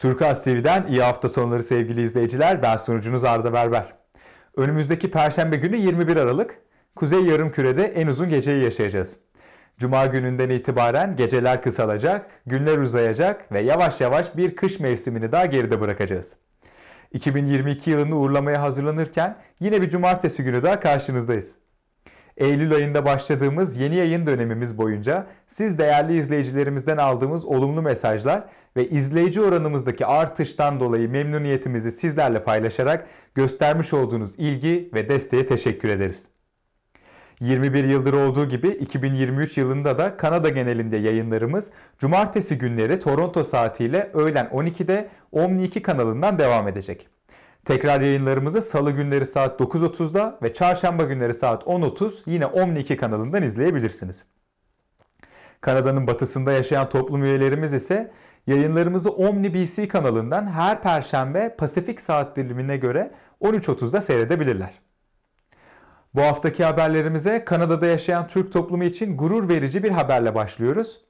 Turkuaz TV'den iyi hafta sonları sevgili izleyiciler. Ben sunucunuz Arda Berber. Önümüzdeki Perşembe günü 21 Aralık, Kuzey Yarımküre'de en uzun geceyi yaşayacağız. Cuma gününden itibaren geceler kısalacak, günler uzayacak ve yavaş yavaş bir kış mevsimini daha geride bırakacağız. 2022 yılını uğurlamaya hazırlanırken yine bir cumartesi günü daha karşınızdayız. Eylül ayında başladığımız yeni yayın dönemimiz boyunca siz değerli izleyicilerimizden aldığımız olumlu mesajlar ve izleyici oranımızdaki artıştan dolayı memnuniyetimizi sizlerle paylaşarak göstermiş olduğunuz ilgi ve desteğe teşekkür ederiz. 21 yıldır olduğu gibi 2023 yılında da Kanada genelinde yayınlarımız cumartesi günleri Toronto saatiyle öğlen 12'de Omni 2 kanalından devam edecek. Tekrar yayınlarımızı salı günleri saat 9.30'da ve çarşamba günleri saat 10.30 yine Omni 2 kanalından izleyebilirsiniz. Kanada'nın batısında yaşayan toplum üyelerimiz ise yayınlarımızı Omni BC kanalından her perşembe Pasifik saat dilimine göre 13.30'da seyredebilirler. Bu haftaki haberlerimize Kanada'da yaşayan Türk toplumu için gurur verici bir haberle başlıyoruz.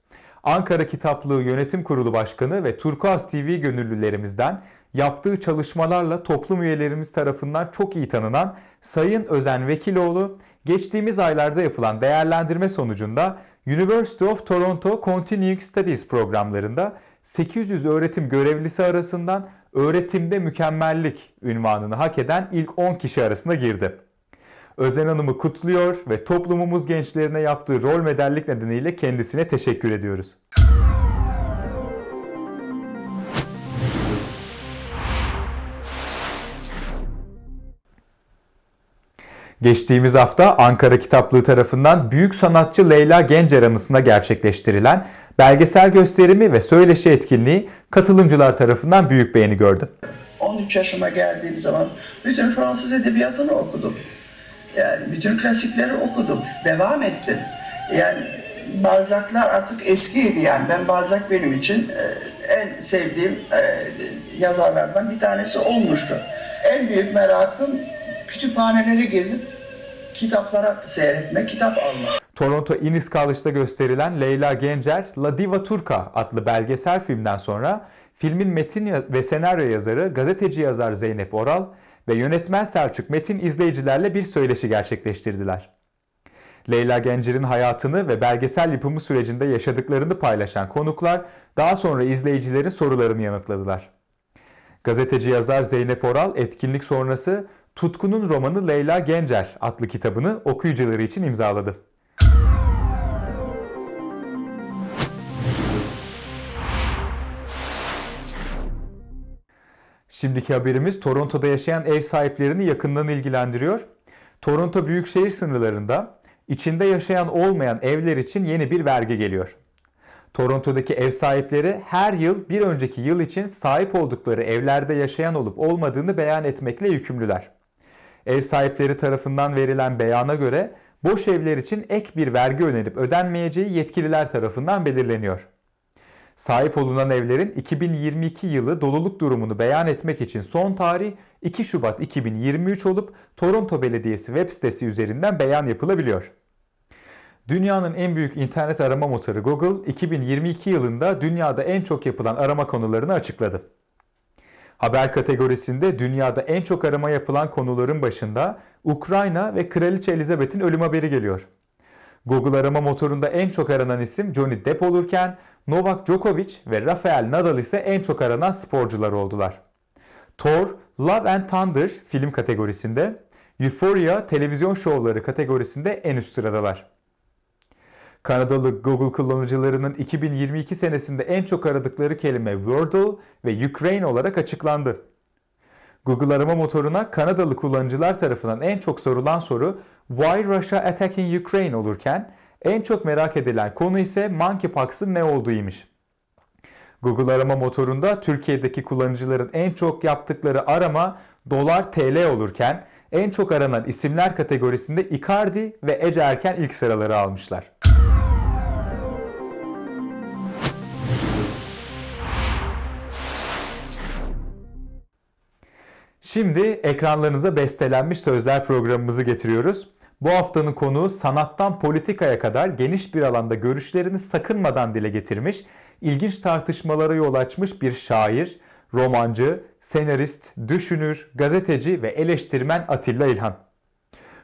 Ankara Kitaplığı Yönetim Kurulu Başkanı ve Turkuaz TV gönüllülerimizden yaptığı çalışmalarla toplum üyelerimiz tarafından çok iyi tanınan Sayın Özen Vekiloğlu, geçtiğimiz aylarda yapılan değerlendirme sonucunda University of Toronto Continuing Studies programlarında 800 öğretim görevlisi arasından öğretimde mükemmellik ünvanını hak eden ilk 10 kişi arasına girdi. Özen Hanım'ı kutluyor ve toplumumuz gençlerine yaptığı rol modellik nedeniyle kendisine teşekkür ediyoruz. Geçtiğimiz hafta Ankara Kitaplığı tarafından büyük sanatçı Leyla Gencer anısına gerçekleştirilen belgesel gösterimi ve söyleşi etkinliği katılımcılar tarafından büyük beğeni gördü. 13 yaşıma geldiğim zaman bütün Fransız edebiyatını okudum. Yani bütün klasikleri okudum. Devam ettim. Yani Balzac'lar artık eskiydi yani. Ben Balzac benim için e, en sevdiğim e, yazarlardan bir tanesi olmuştu. En büyük merakım kütüphaneleri gezip kitaplara seyretmek, kitap almak. Toronto Innis College'da gösterilen Leyla Gencer La Diva Turca adlı belgesel filmden sonra filmin metin ve senaryo yazarı gazeteci yazar Zeynep Oral ve yönetmen Selçuk Metin izleyicilerle bir söyleşi gerçekleştirdiler. Leyla Gencer'in hayatını ve belgesel yapımı sürecinde yaşadıklarını paylaşan konuklar daha sonra izleyicilerin sorularını yanıtladılar. Gazeteci yazar Zeynep Oral etkinlik sonrası Tutkunun romanı Leyla Gencer adlı kitabını okuyucuları için imzaladı. Şimdiki haberimiz Toronto'da yaşayan ev sahiplerini yakından ilgilendiriyor. Toronto büyükşehir sınırlarında içinde yaşayan olmayan evler için yeni bir vergi geliyor. Toronto'daki ev sahipleri her yıl bir önceki yıl için sahip oldukları evlerde yaşayan olup olmadığını beyan etmekle yükümlüler. Ev sahipleri tarafından verilen beyana göre boş evler için ek bir vergi önerip ödenmeyeceği yetkililer tarafından belirleniyor. Sahip olunan evlerin 2022 yılı doluluk durumunu beyan etmek için son tarih 2 Şubat 2023 olup Toronto Belediyesi web sitesi üzerinden beyan yapılabiliyor. Dünyanın en büyük internet arama motoru Google 2022 yılında dünyada en çok yapılan arama konularını açıkladı. Haber kategorisinde dünyada en çok arama yapılan konuların başında Ukrayna ve Kraliçe Elizabeth'in ölüm haberi geliyor. Google arama motorunda en çok aranan isim Johnny Depp olurken Novak Djokovic ve Rafael Nadal ise en çok aranan sporcular oldular. Thor, Love and Thunder film kategorisinde, Euphoria televizyon şovları kategorisinde en üst sıradalar. Kanadalı Google kullanıcılarının 2022 senesinde en çok aradıkları kelime Wordle ve Ukraine olarak açıklandı. Google arama motoruna Kanadalı kullanıcılar tarafından en çok sorulan soru Why Russia attacking Ukraine olurken en çok merak edilen konu ise monkeypox'ın ne olduğuymuş. Google arama motorunda Türkiye'deki kullanıcıların en çok yaptıkları arama dolar TL olurken en çok aranan isimler kategorisinde Icardi ve Ece Erken ilk sıraları almışlar. Şimdi ekranlarınıza bestelenmiş sözler programımızı getiriyoruz. Bu haftanın konuğu sanattan politikaya kadar geniş bir alanda görüşlerini sakınmadan dile getirmiş, ilginç tartışmalara yol açmış bir şair, romancı, senarist, düşünür, gazeteci ve eleştirmen Atilla İlhan.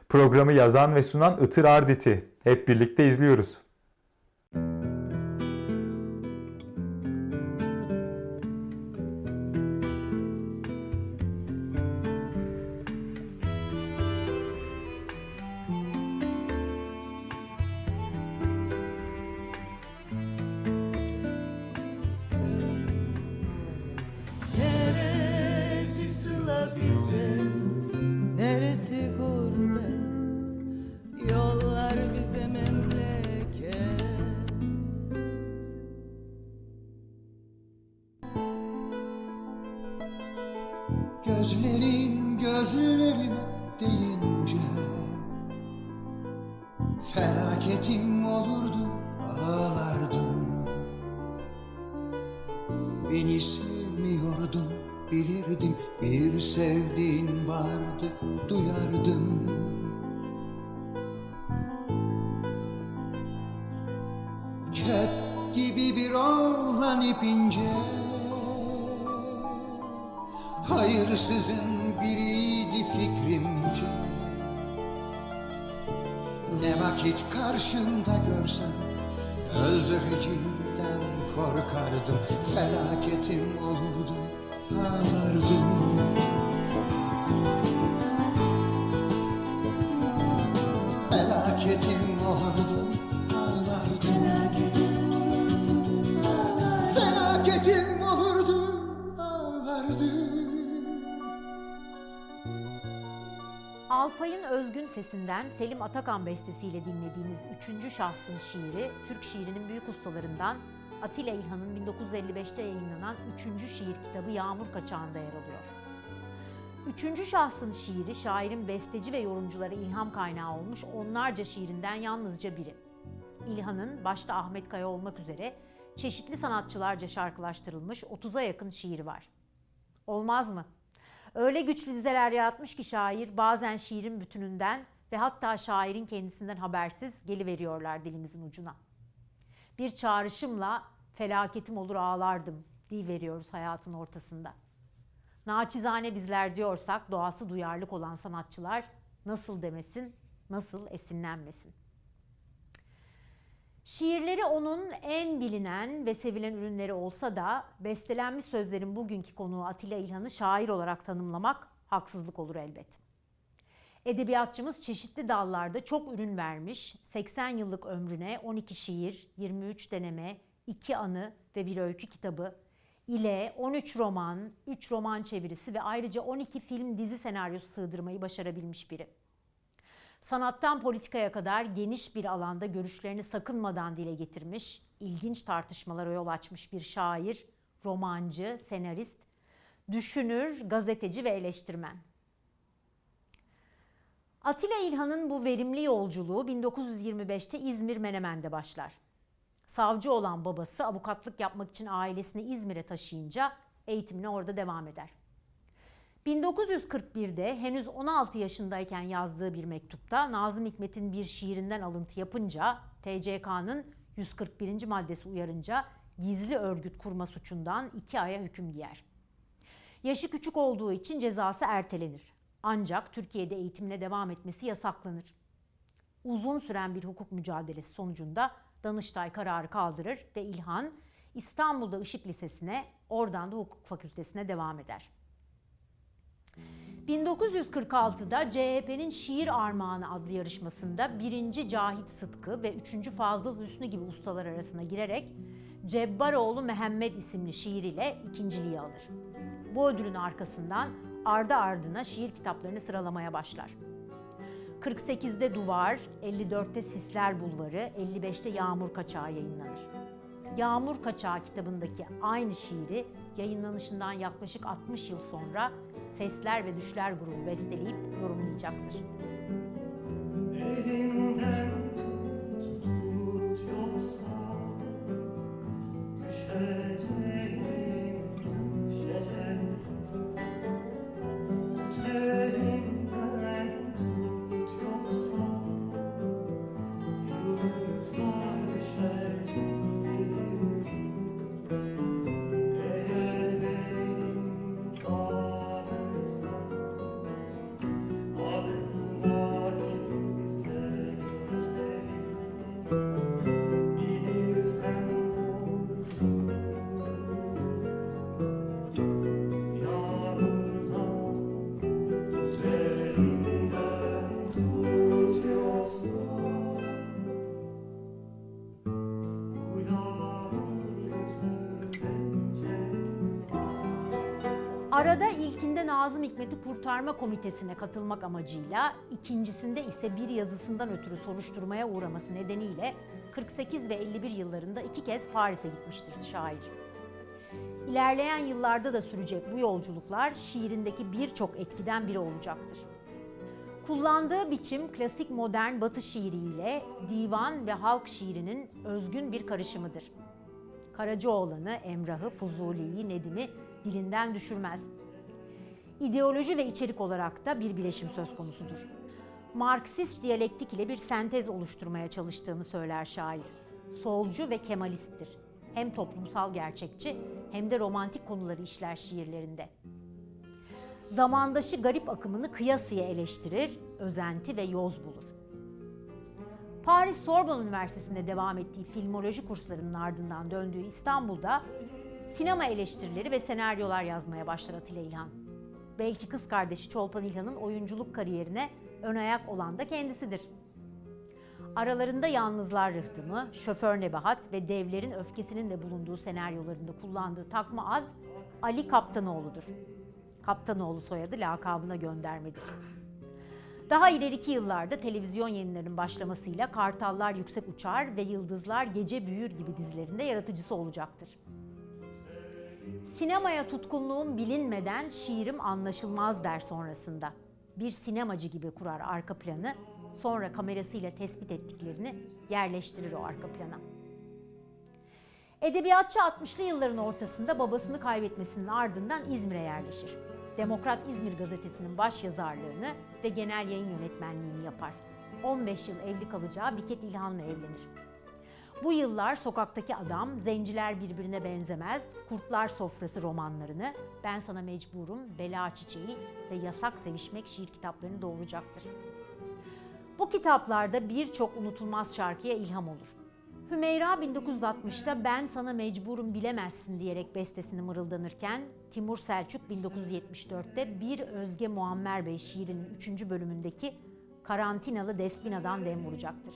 Programı yazan ve sunan Itır Arditi. Hep birlikte izliyoruz. Vardı duyardım. Kep gibi bir oğlan ipince Hayırsızın biriydi fikrimce. Ne vakit karşımda görsem Öldürücünden korkardım Felaketim olurdu ağlardım Alpay'ın özgün sesinden Selim Atakan bestesiyle dinlediğimiz üçüncü şahsın şiiri, Türk şiirinin büyük ustalarından Atilla İlhan'ın 1955'te yayınlanan üçüncü şiir kitabı Yağmur Kaçağı'nda yer alıyor. Üçüncü şahsın şiiri, şairin besteci ve yorumculara ilham kaynağı olmuş onlarca şiirinden yalnızca biri. İlhan'ın başta Ahmet Kaya olmak üzere çeşitli sanatçılarca şarkılaştırılmış 30'a yakın şiiri var. Olmaz mı? Öyle güçlü dizeler yaratmış ki şair bazen şiirin bütününden ve hatta şairin kendisinden habersiz geliveriyorlar dilimizin ucuna. Bir çağrışımla felaketim olur ağlardım veriyoruz hayatın ortasında. Naçizane bizler diyorsak doğası duyarlılık olan sanatçılar nasıl demesin, nasıl esinlenmesin. Şiirleri onun en bilinen ve sevilen ürünleri olsa da bestelenmiş sözlerin bugünkü konuğu Atilla İlhan'ı şair olarak tanımlamak haksızlık olur elbet. Edebiyatçımız çeşitli dallarda çok ürün vermiş, 80 yıllık ömrüne 12 şiir, 23 deneme, 2 anı ve bir öykü kitabı ile 13 roman, 3 roman çevirisi ve ayrıca 12 film dizi senaryosu sığdırmayı başarabilmiş biri sanattan politikaya kadar geniş bir alanda görüşlerini sakınmadan dile getirmiş, ilginç tartışmalara yol açmış bir şair, romancı, senarist, düşünür, gazeteci ve eleştirmen. Atilla İlhan'ın bu verimli yolculuğu 1925'te İzmir Menemen'de başlar. Savcı olan babası avukatlık yapmak için ailesini İzmir'e taşıyınca eğitimine orada devam eder. 1941'de henüz 16 yaşındayken yazdığı bir mektupta Nazım Hikmet'in bir şiirinden alıntı yapınca TCK'nın 141. maddesi uyarınca gizli örgüt kurma suçundan 2 aya hüküm giyer. Yaşı küçük olduğu için cezası ertelenir. Ancak Türkiye'de eğitimine devam etmesi yasaklanır. Uzun süren bir hukuk mücadelesi sonucunda Danıştay kararı kaldırır ve İlhan İstanbul'da Işık Lisesi'ne, oradan da hukuk fakültesine devam eder. 1946'da CHP'nin Şiir Armağanı adlı yarışmasında 1. Cahit Sıtkı ve 3. Fazıl Hüsnü gibi ustalar arasına girerek Cebbaroğlu Mehmet isimli şiiriyle ikinciliği alır. Bu ödülün arkasından ardı ardına şiir kitaplarını sıralamaya başlar. 48'de Duvar, 54'te Sisler Bulvarı, 55'te Yağmur Kaçağı yayınlanır. Yağmur Kaçağı kitabındaki aynı şiiri yayınlanışından yaklaşık 60 yıl sonra Sesler ve Düşler grubu besteleyip yorumlayacaktır. Elimden Nazım Hikmet'i Kurtarma Komitesi'ne katılmak amacıyla, ikincisinde ise bir yazısından ötürü soruşturmaya uğraması nedeniyle 48 ve 51 yıllarında iki kez Paris'e gitmiştir şair. İlerleyen yıllarda da sürecek bu yolculuklar şiirindeki birçok etkiden biri olacaktır. Kullandığı biçim klasik modern batı şiiriyle divan ve halk şiirinin özgün bir karışımıdır. Karacaoğlan'ı, Emrah'ı, Fuzuli'yi, Nedim'i dilinden düşürmez. İdeoloji ve içerik olarak da bir bileşim söz konusudur. Marksist diyalektik ile bir sentez oluşturmaya çalıştığını söyler şair. Solcu ve kemalisttir. Hem toplumsal gerçekçi hem de romantik konuları işler şiirlerinde. Zamandaşı garip akımını kıyasıya eleştirir, özenti ve yoz bulur. Paris Sorbonne Üniversitesi'nde devam ettiği filmoloji kurslarının ardından döndüğü İstanbul'da sinema eleştirileri ve senaryolar yazmaya başlar Atilla İlhan. Belki kız kardeşi Çolpan İlhan'ın oyunculuk kariyerine ön ayak olan da kendisidir. Aralarında Yalnızlar Rıhtımı, Şoför Nebahat ve Devlerin Öfkesinin de bulunduğu senaryolarında kullandığı takma ad Ali Kaptanoğlu'dur. Kaptanoğlu soyadı lakabına göndermedir. Daha ileriki yıllarda televizyon yayınlarının başlamasıyla Kartallar Yüksek Uçar ve Yıldızlar Gece Büyür gibi dizilerinde yaratıcısı olacaktır. Sinemaya tutkunluğum bilinmeden şiirim anlaşılmaz der sonrasında. Bir sinemacı gibi kurar arka planı, sonra kamerasıyla tespit ettiklerini yerleştirir o arka plana. Edebiyatçı 60'lı yılların ortasında babasını kaybetmesinin ardından İzmir'e yerleşir. Demokrat İzmir gazetesinin baş yazarlığını ve genel yayın yönetmenliğini yapar. 15 yıl evli kalacağı Biket İlhan'la evlenir. Bu yıllar Sokaktaki Adam, Zenciler Birbirine Benzemez, Kurtlar Sofrası romanlarını, Ben Sana Mecburum, Bela Çiçeği ve Yasak Sevişmek şiir kitaplarını doğuracaktır. Bu kitaplarda birçok unutulmaz şarkıya ilham olur. Hümeyra 1960'ta Ben Sana Mecburum Bilemezsin diyerek bestesini mırıldanırken Timur Selçuk 1974'te Bir Özge Muammer Bey şiirinin 3. bölümündeki Karantinalı Despina'dan dem vuracaktır.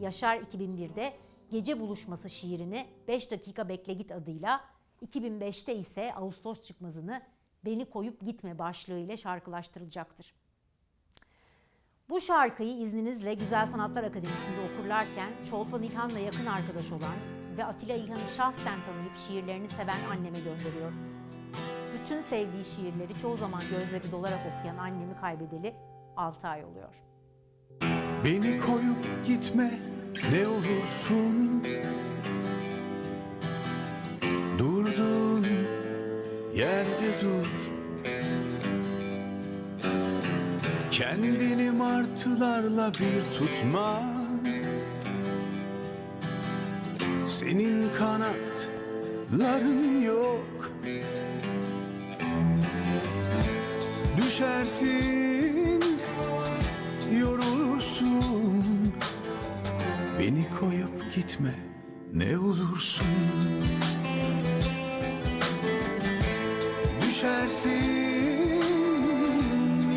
Yaşar 2001'de Gece Buluşması şiirini 5 dakika bekle git adıyla, 2005'te ise Ağustos çıkmazını Beni koyup gitme başlığı ile şarkılaştırılacaktır. Bu şarkıyı izninizle Güzel Sanatlar Akademisi'nde okurlarken Çolpan İlhan'la yakın arkadaş olan ve Atilla İlhan'ı şahsen tanıyıp şiirlerini seven anneme gönderiyor. Bütün sevdiği şiirleri çoğu zaman gözleri dolarak okuyan annemi kaybedeli 6 ay oluyor. Beni koyup gitme ne olursun. Durduğun yerde dur. Kendini martılarla bir tutma. Senin kanatların yok. Düşersin Beni koyup gitme ne olursun Düşersin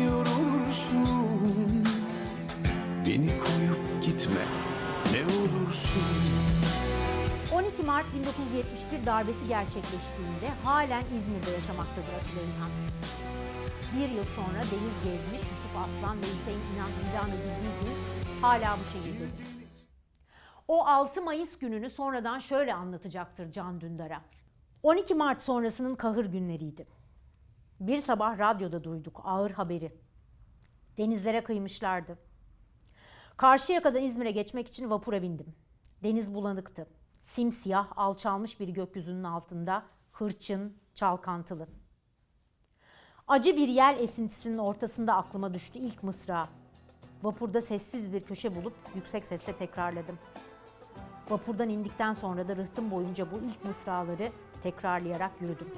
yorulursun Beni koyup gitme ne olursun 12 Mart 1971 darbesi gerçekleştiğinde halen İzmir'de yaşamaktadır Atilla İlhan. Bir yıl sonra Deniz Gezmiş, Yusuf Aslan ve Hüseyin İnan idam edildiği gün hala bu şehirdedir. O 6 Mayıs gününü sonradan şöyle anlatacaktır Can Dündar'a. 12 Mart sonrasının kahır günleriydi. Bir sabah radyoda duyduk ağır haberi. Denizlere kıymışlardı. Karşıyaka'dan İzmir'e geçmek için vapura bindim. Deniz bulanıktı. Simsiyah, alçalmış bir gökyüzünün altında hırçın, çalkantılı. Acı bir yel esintisinin ortasında aklıma düştü ilk mısra. Vapurda sessiz bir köşe bulup yüksek sesle tekrarladım. Vapurdan indikten sonra da rıhtım boyunca bu ilk mısraları tekrarlayarak yürüdüm.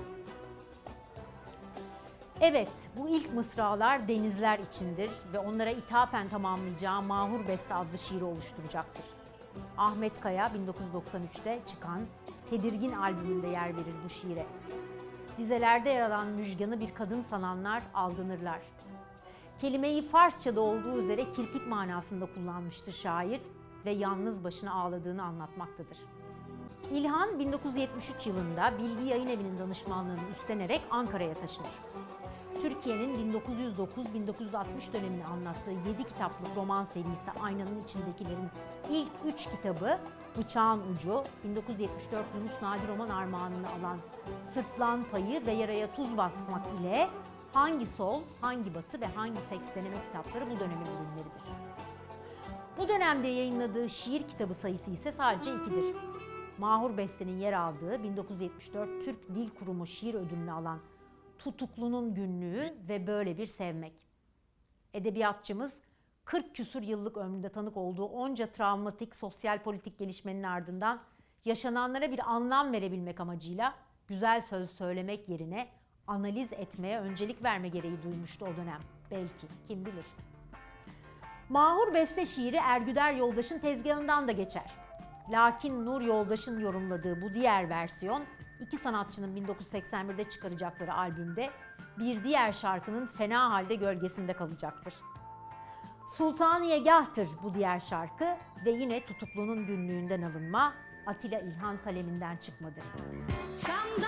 Evet, bu ilk mısralar denizler içindir ve onlara ithafen tamamlayacağı Mahur Beste adlı şiiri oluşturacaktır. Ahmet Kaya 1993'te çıkan Tedirgin albümünde yer verir bu şiire. Dizelerde yer alan müjganı bir kadın sananlar aldanırlar. Kelimeyi Farsça'da olduğu üzere kirpik manasında kullanmıştır şair ve yalnız başına ağladığını anlatmaktadır. İlhan 1973 yılında Bilgi Yayın Evi'nin danışmanlığını üstlenerek Ankara'ya taşınır. Türkiye'nin 1909-1960 dönemini anlattığı 7 kitaplık roman serisi Aynanın İçindekilerin ilk 3 kitabı Bıçağın Ucu, 1974 Yunus Nadi roman armağanını alan Sırtlan Payı ve Yaraya Tuz Basmak ile Hangi Sol, Hangi Batı ve Hangi Seks deneme kitapları bu dönemin ürünleridir. Bu dönemde yayınladığı şiir kitabı sayısı ise sadece ikidir. Mahur Beste'nin yer aldığı 1974 Türk Dil Kurumu şiir ödülünü alan Tutuklunun Günlüğü ve Böyle Bir Sevmek. Edebiyatçımız 40 küsur yıllık ömründe tanık olduğu onca travmatik sosyal politik gelişmenin ardından yaşananlara bir anlam verebilmek amacıyla güzel söz söylemek yerine analiz etmeye öncelik verme gereği duymuştu o dönem. Belki, kim bilir. Mahur beste şiiri Ergüder Yoldaş'ın tezgahından da geçer. Lakin Nur Yoldaş'ın yorumladığı bu diğer versiyon iki sanatçının 1981'de çıkaracakları albümde bir diğer şarkının fena halde gölgesinde kalacaktır. Sultaniyegah'tır bu diğer şarkı ve yine tutuklunun günlüğünden alınma Atilla İlhan kaleminden çıkmadır. Şam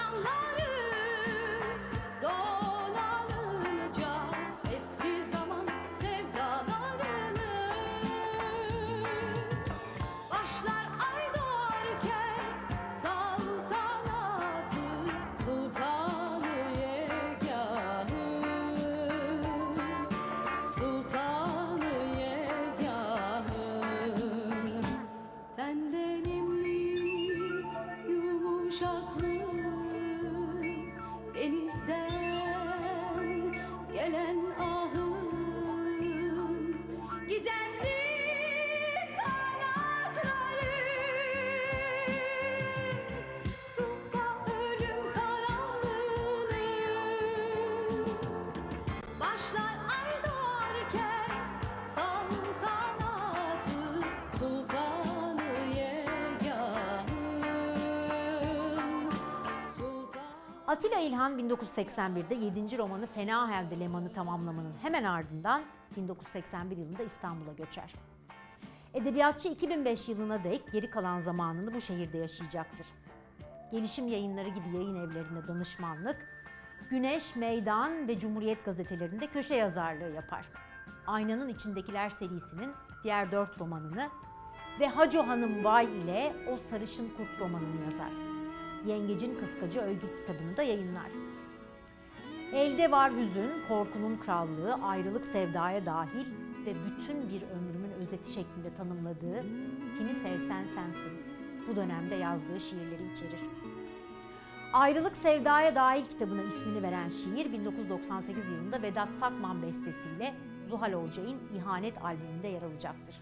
Atilla İlhan 1981'de 7. romanı Fena Halde Leman'ı tamamlamanın hemen ardından 1981 yılında İstanbul'a göçer. Edebiyatçı 2005 yılına dek geri kalan zamanını bu şehirde yaşayacaktır. Gelişim yayınları gibi yayın evlerinde danışmanlık, Güneş, Meydan ve Cumhuriyet gazetelerinde köşe yazarlığı yapar. Aynanın İçindekiler serisinin diğer dört romanını ve Haco Hanım Vay ile O Sarışın Kurt romanını yazar. Yengecin Kıskacı Öykü kitabını da yayınlar. Elde var hüzün, korkunun krallığı, ayrılık sevdaya dahil ve bütün bir ömrümün özeti şeklinde tanımladığı Kimi Sevsen Sensin bu dönemde yazdığı şiirleri içerir. Ayrılık Sevdaya Dahil kitabına ismini veren şiir 1998 yılında Vedat Sakman bestesiyle Zuhal Olcay'ın İhanet albümünde yer alacaktır.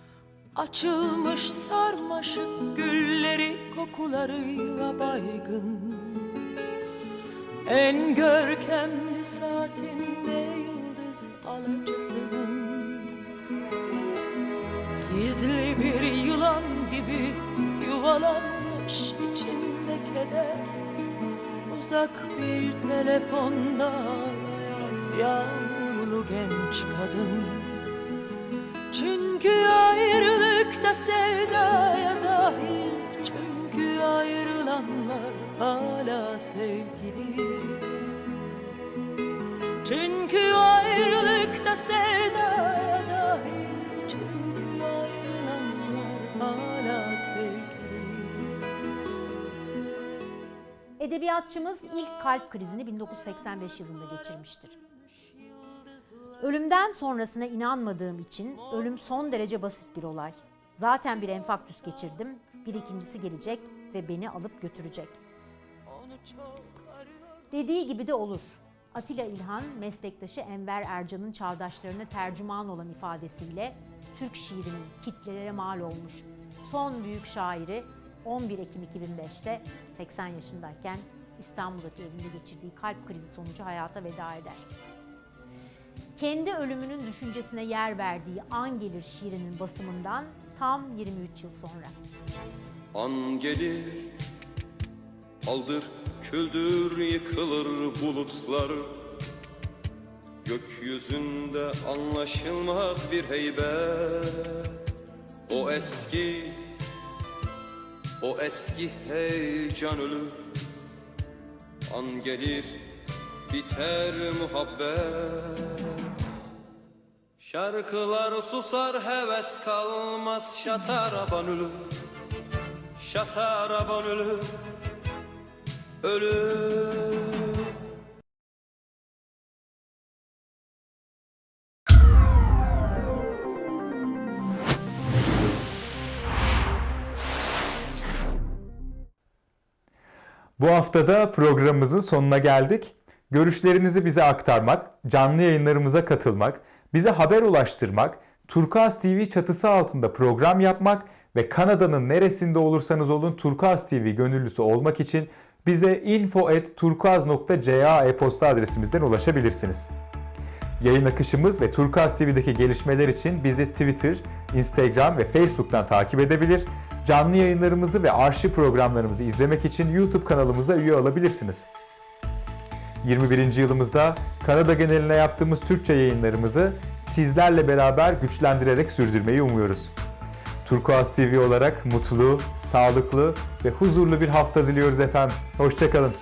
Açılmış sarmaşık gülleri kokularıyla baygın. En görkemli saatinde yıldız alıcısının Gizli bir yılan gibi yuvalanmış içinde keder. Uzak bir telefonda ağlayan yağmurlu genç kadın. Çünkü ayrılıkta sevdaya dahil Çünkü ayrılanlar hala sevgili Çünkü ayrılıkta sevdaya dahil Çünkü ayrılanlar hala sevgili Edebiyatçımız ilk kalp krizini 1985 yılında geçirmiştir. Ölümden sonrasına inanmadığım için ölüm son derece basit bir olay. Zaten bir enfarktüs geçirdim, bir ikincisi gelecek ve beni alıp götürecek. Dediği gibi de olur. Atilla İlhan, meslektaşı Enver Ercan'ın çağdaşlarına tercüman olan ifadesiyle Türk şiirinin kitlelere mal olmuş son büyük şairi 11 Ekim 2005'te 80 yaşındayken İstanbul'daki evinde geçirdiği kalp krizi sonucu hayata veda eder. Kendi ölümünün düşüncesine yer verdiği An Gelir şiirinin basımından tam 23 yıl sonra. An gelir Aldır küldür yıkılır bulutlar. Gökyüzünde anlaşılmaz bir heybet. O eski O eski heyecan ölür. An gelir biter muhabbet Şarkılar susar heves kalmaz Şataraban ölür Şataraban ölür Ölür Bu haftada programımızın sonuna geldik. Görüşlerinizi bize aktarmak, canlı yayınlarımıza katılmak, bize haber ulaştırmak, Turkuaz TV çatısı altında program yapmak ve Kanada'nın neresinde olursanız olun Turkuaz TV gönüllüsü olmak için bize info@turkuaz.ca e-posta adresimizden ulaşabilirsiniz. Yayın akışımız ve Turkuaz TV'deki gelişmeler için bizi Twitter, Instagram ve Facebook'tan takip edebilir. Canlı yayınlarımızı ve arşiv programlarımızı izlemek için YouTube kanalımıza üye olabilirsiniz. 21. yılımızda Kanada geneline yaptığımız Türkçe yayınlarımızı sizlerle beraber güçlendirerek sürdürmeyi umuyoruz. Turkuaz TV olarak mutlu, sağlıklı ve huzurlu bir hafta diliyoruz efendim. Hoşçakalın.